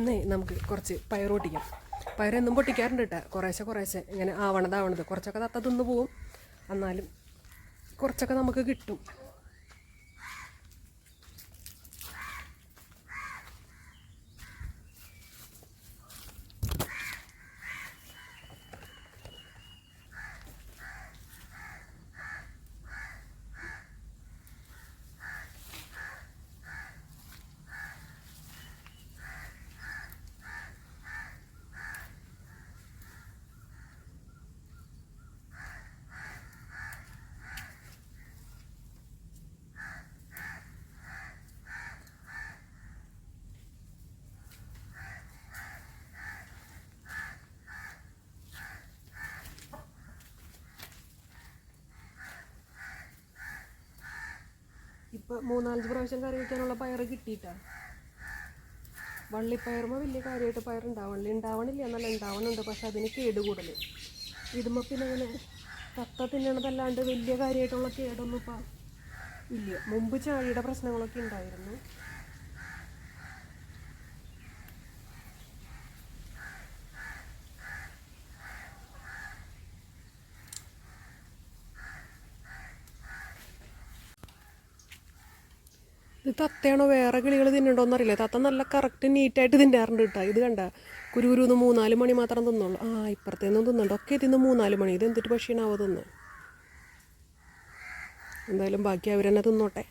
ഇന്നേ നമുക്ക് കുറച്ച് പയർ പൊട്ടിക്കാം. പയറെന്നും പൊട്ടിക്കാറുണ്ട് കേട്ടോ കുറേശ്ശെ കുറേശ്ശെ ഇങ്ങനെ ആവണതാവണത്. കുറച്ചൊക്കെ തത്ത തിന്ന് പോവും. എന്നാലും കുറച്ചൊക്കെ നമുക്ക് കിട്ടും. ഇപ്പം മൂന്നാലഞ്ച് പ്രാവശ്യം കറി വയ്ക്കാനുള്ള പയർ കിട്ടിയിട്ടാണ് വള്ളിപ്പയറുമ്പോൾ വലിയ കാര്യമായിട്ട് പയർ ഉണ്ടാവണില്ല ഉണ്ടാവണില്ല എന്നല്ല ഉണ്ടാവണുണ്ട് പക്ഷെ അതിന് കേട് കൂടുതൽ ഇടുമ്പോൾ പിന്നെ അങ്ങനെ തത്ത തിന്നണതല്ലാണ്ട് വലിയ കാര്യമായിട്ടുള്ള കേടൊന്നും ഇപ്പം ഇല്ല. മുമ്പ് ചാഴിയുടെ പ്രശ്നങ്ങളൊക്കെ ഉണ്ടായിരുന്നു. തത്തയാണോ? വേറെ കിളികൾ തിന്നണ്ടോന്ന് അറിയില്ല. തത്ത നല്ല കറക്റ്റ് നീറ്റായിട്ട് തിന്നാറുണ്ട് കേട്ടോ. ഇത് കണ്ട കുരുകുരുന്ന് മൂന്നാൽ മണി മാത്രം തിന്നുള്ളൂ ആ ഇപ്പുറത്തേന്നും തിന്നുണ്ട്. ഒക്കെ തിന്ന് മൂന്നാൽ മണി. ഇത് എന്തിട്ട് പക്ഷീണാവോ തിന്ന്? എന്തായാലും ബാക്കി അവരെന്നെ തിന്നോട്ടെ.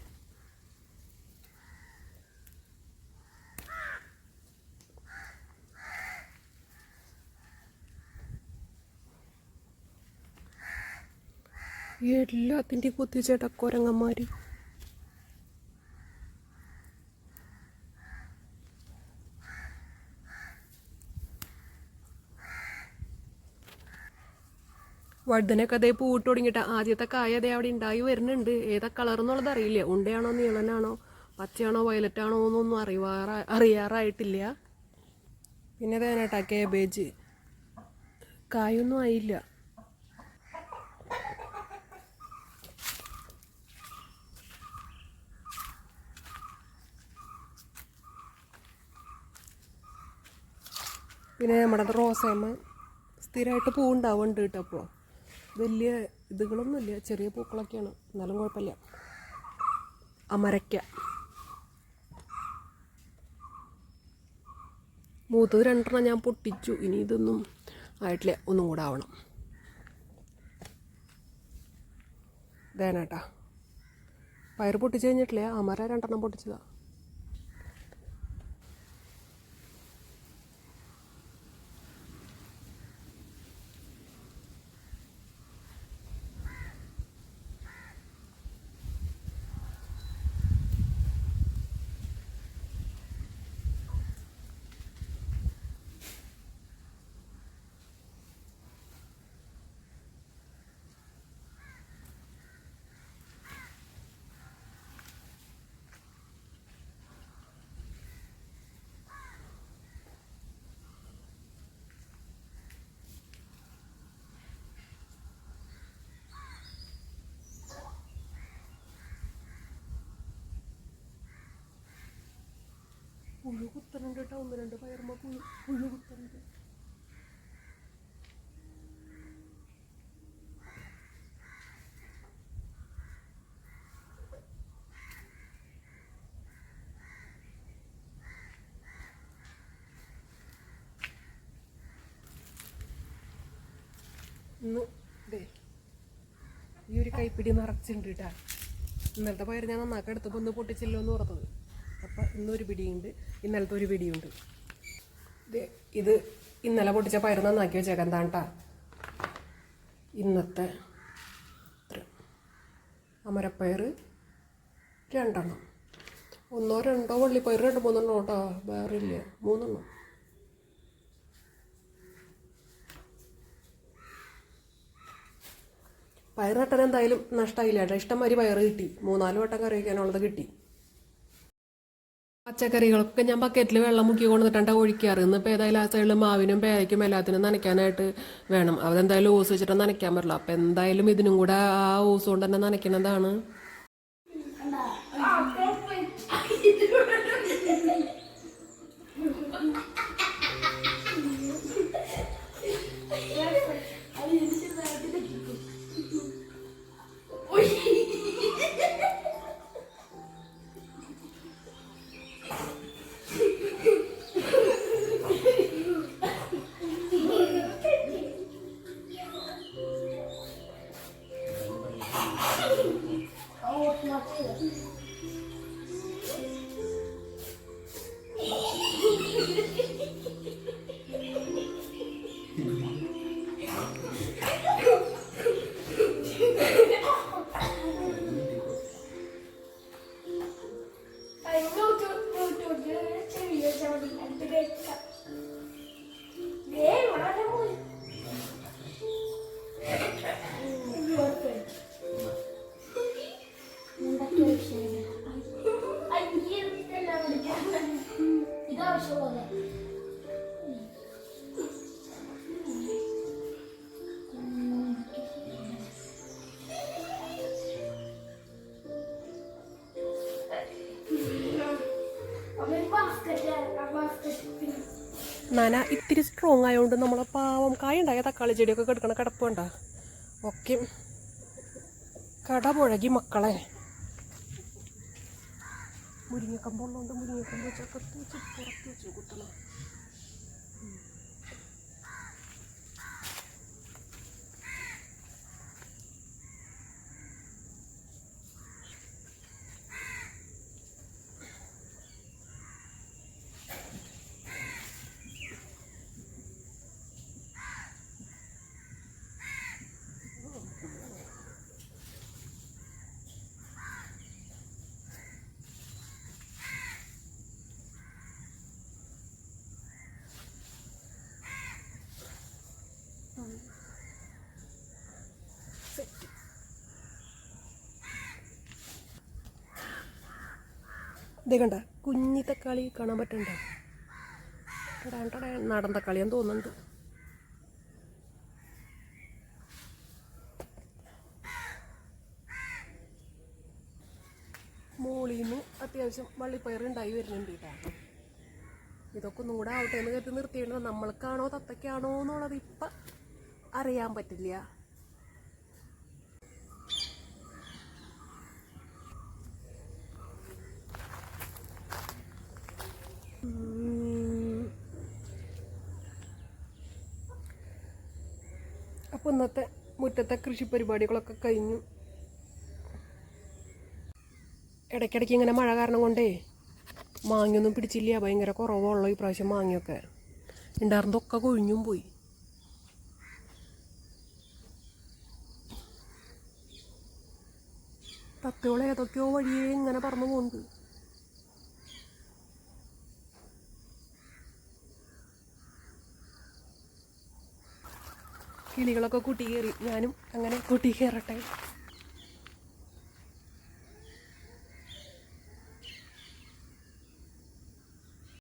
എല്ലാത്തിന്റെയും കുത്തിച്ചേട്ടാ വഴുതനൊക്കെ അതേ പൂട്ട് തുടങ്ങിയിട്ട് ആദ്യത്തെ കായ അതേ അവിടെ ഉണ്ടായി വരുന്നുണ്ട്. ഏതാ കളർ എന്നുള്ളത് അറിയില്ല. ഉണ്ടയാണോ നീളനാണോ പച്ചയാണോ വയലറ്റ് ആണോ എന്നൊന്നും അറിയാറ അറിയാറായിട്ടില്ല. പിന്നെ തേനട്ടാ കേബേജ് കായൊന്നും ആയില്ല. പിന്നെ നമ്മുടെ റോസേമ്മ സ്ഥിരമായിട്ട് പൂ ഉണ്ടാവുന്നുണ്ട് കേട്ടോ അപ്പോൾ വലിയ ഇതുകളൊന്നുമില്ല. ചെറിയ പൂക്കളൊക്കെയാണ്. എന്നാലും കുഴപ്പമില്ല. അമരയ്ക്ക. മൂത്തത് രണ്ടെണ്ണം ഞാൻ പൊട്ടിച്ചു. ഇനി ഇതൊന്നും ആയിട്ടില്ല. ഒന്നും കൂടെ ആവണം. ദേനേട്ടാ പയർ പൊട്ടിച്ച് കഴിഞ്ഞിട്ടില്ല? അമര രണ്ടെണ്ണം പൊട്ടിച്ചതാ. പുഴു കുത്തനുണ്ട് കേട്ടോ. ഒന്ന് രണ്ട് പയർമ്മ പുഴു പുഴു കുത്തനുണ്ട് ഈ ഒരു കൈപ്പിടി നിറച്ചുണ്ട് കേട്ടാ. ഇന്നലത്തെ പയർ ഞാൻ നന്നാക്കി എടുത്തപ്പോൾ ഒന്ന് പൊട്ടിച്ചല്ലോ എന്ന് ഓർത്തത്. ഇന്നൊരു പിടിയുണ്ട് ഇന്നലത്തെ ഒരു പിടിയുണ്ട്. ഇത് ഇന്നലെ പൊട്ടിച്ച പയർ നന്നാക്കി വെച്ചേക്കാം താണ്ടാ. ഇന്നത്തെ അമരപ്പയർ രണ്ടെണ്ണം. ഒന്നോ രണ്ടോ വള്ളിപ്പയർ രണ്ട് മൂന്നെണ്ണം കേട്ടോ. വേറെ ഇല്ല മൂന്നെണ്ണം. പയർ നട്ടൻ എന്തായാലും നഷ്ടമായില്ല കേട്ടോ. ഇഷ്ടംമാതിരി പയർ കിട്ടി. മൂന്നാൽ വട്ടം കറി വയ്ക്കാനുള്ളത് കിട്ടി. പച്ചക്കറികളൊക്കെ ഞാൻ ബക്കറ്റിൽ വെള്ളം മുക്കി കൊണ്ടുവന്നിട്ടാണ് ഒഴിക്കാറ്. ഇന്നിപ്പോൾ ഏതായാലും ആ സൈഡിൽ മാവിനും പേരയ്ക്കും എല്ലാത്തിനും നനയ്ക്കാനായിട്ട് വേണം. അതെന്തായാലും ഓസ് വെച്ചിട്ട് നനയ്ക്കാൻ പറ്റില്ല. അപ്പോൾ എന്തായാലും ഇതിനും കൂടെ ആ ഓസ് കൊണ്ട് തന്നെ നനയ്ക്കുന്നതാണ് Amen. നന ഇത്തിരി സ്ട്രോങ് ആയതുകൊണ്ട് നമ്മളെ പാവം കായ ഉണ്ടായ തക്കാളി ചെടിയൊക്കെ കിടക്കണ കിടപ്പുണ്ട? ഒക്കെ കട പുഴകി മക്കളെ. മുരിങ്ങക്കമ്പുള്ളതുകൊണ്ട് മുരിങ്ങക്കമ്പ് ചക്കത്ത് വെച്ച് പുറത്ത് വെച്ച് കുത്തണം. ഇതേ കണ്ട കുഞ്ഞി തക്കാളി കാണാൻ പറ്റണ്ട നാടൻ തക്കാളിയാന്ന് തോന്നുന്നുണ്ട്. നിന്ന് അത്യാവശ്യം വള്ളിപ്പയർ ഉണ്ടായി വരുന്നുണ്ട് കേട്ടോ. ഇതൊക്കെ ഒന്നും കൂടെ ആവട്ടെ എന്ന് കരുതി നിർത്തിയിട്ടുണ്ട്. നമ്മൾക്കാണോ തത്തയ്ക്കാണോ എന്നുള്ളത് ഇപ്പം അറിയാൻ പറ്റില്ല. അപ്പോൾ ഇന്നത്തെ മുറ്റത്തെ കൃഷി പരിപാടികളൊക്കെ കഴിഞ്ഞു. ഇടയ്ക്കിടയ്ക്ക് ഇങ്ങനെ മഴ കാരണം കൊണ്ടേ മാങ്ങയൊന്നും പിടിച്ചില്ല. ഭയങ്കര കുറവുള്ളൂ ഈ പ്രാവശ്യം മാങ്ങിയൊക്കെ ഉണ്ടായിരുന്നതൊക്കെ കൊഴിഞ്ഞും പോയി. തത്തോളം ഏതൊക്കെയോ വഴിയേ ഇങ്ങനെ പറന്നു പോകുന്നുണ്ട് കിളികളൊക്കെ കൂട്ടി കയറി. ഞാനും അങ്ങനെ കൂട്ടി കയറട്ടെ.